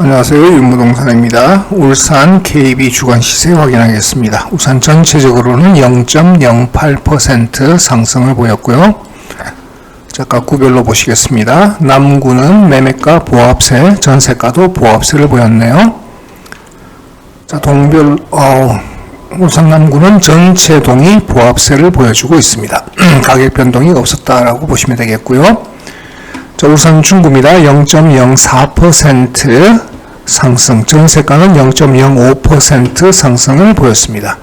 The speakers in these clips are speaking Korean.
안녕하세요. 윤무동산입니다. 울산 KB 주간 시세 확인하겠습니다. 우선 전체적으로는 0.08% 상승을 보였고요. 자, 각구별로 보시겠습니다. 남구는 매매가 보합세, 전세가도 보합세를 보였네요. 자, 동별, 어, 울산 남구는 전체 동이 보합세를 보여주고 있습니다. 가격 변동이 없었다라고 보시면 되겠고요. 자, 우선 중구입니다. 0.04% 상승, 전세가는 0.05% 상승을 보였습니다.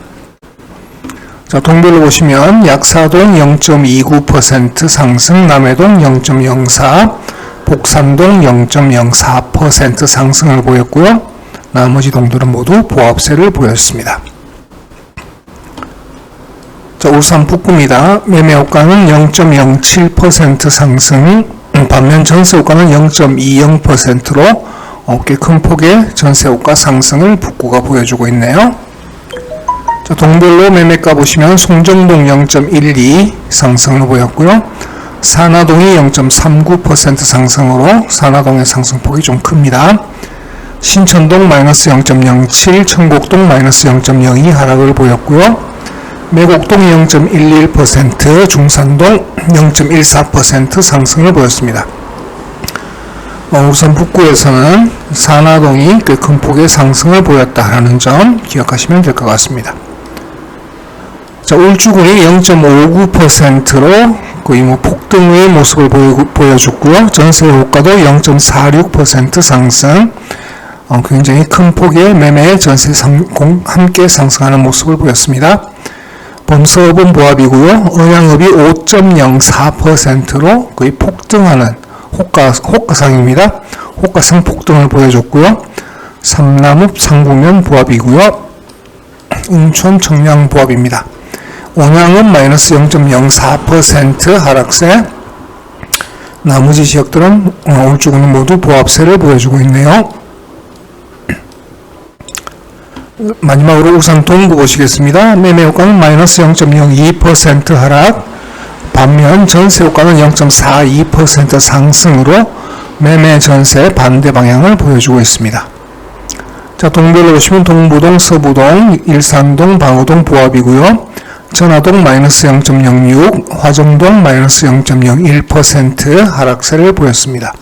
자, 동별로 보시면 약사동 0.29% 상승, 남해동 0.04, 복산동 0.04% 상승을 보였고요. 나머지 동들은 모두 보합세를 보였습니다. 자, 울산 북구입니다. 매매 호가는 0.07% 상승, 반면 전세 호가는 0.20%로 꽤 큰 폭의 전세 호가 상승을 북구가 보여주고 있네요. 자, 동별로 매매가 보시면 송정동 0.12 상승을 보였고요. 산하동이 0.39% 상승으로 산하동의 상승폭이 좀 큽니다. 신천동 마이너스 0.07, 청곡동 마이너스 0.02 하락을 보였고요. 매곡동이 0.11%, 중산동 0.14% 상승을 보였습니다. 어, 우선 북구에서는 산하동이 꽤큰 폭의 상승을 보였다는 점 기억하시면 될 것 같습니다. 자, 울주군이 0.59%로 거의 뭐 폭등의 모습을 보여, 줬고요 전세 호가도 0.46% 상승, 어, 굉장히 큰 폭의 매매 전세 상, 공, 함께 상승하는 모습을 보였습니다. 범서업은 보합이고요. 은양업이 5.04%로 거의 폭등하는 호가, 호가상입니다. 호가상 폭등을 보여줬고요. 삼남읍 상구면 보합이고요. 웅촌 청량 보합입니다. 온양은 마이너스 0.04% 하락세 나머지 지역들은 울주군은 모두 보합세를 보여주고 있네요. 마지막으로 우선 동구 보시겠습니다. 매매 효과는 마이너스 0.02% 하락 반면 전세 효과는 0.42% 상승으로 매매 전세 반대 방향을 보여주고 있습니다. 자, 동별로 보시면 동부동, 서부동, 일산동, 방어동 보합이고요. 전화동 마이너스 0.06, 화정동 마이너스 0.01% 하락세를 보였습니다.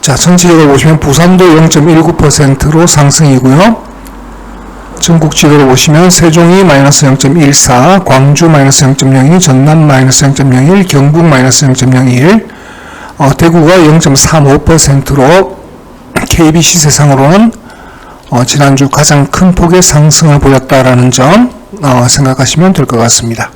자, 전체적으로 보시면 부산도 0.19%로 상승이고요. 전국지도로 보시면 세종이 마이너스 0.14, 광주 마이너스 0.02, 전남 마이너스 0.01, 경북 마이너스 0.01, 어, 대구가 0.35%로 KB 시세상으로는 어, 지난주 가장 큰 폭의 상승을 보였다라는 점 어, 생각하시면 될 것 같습니다.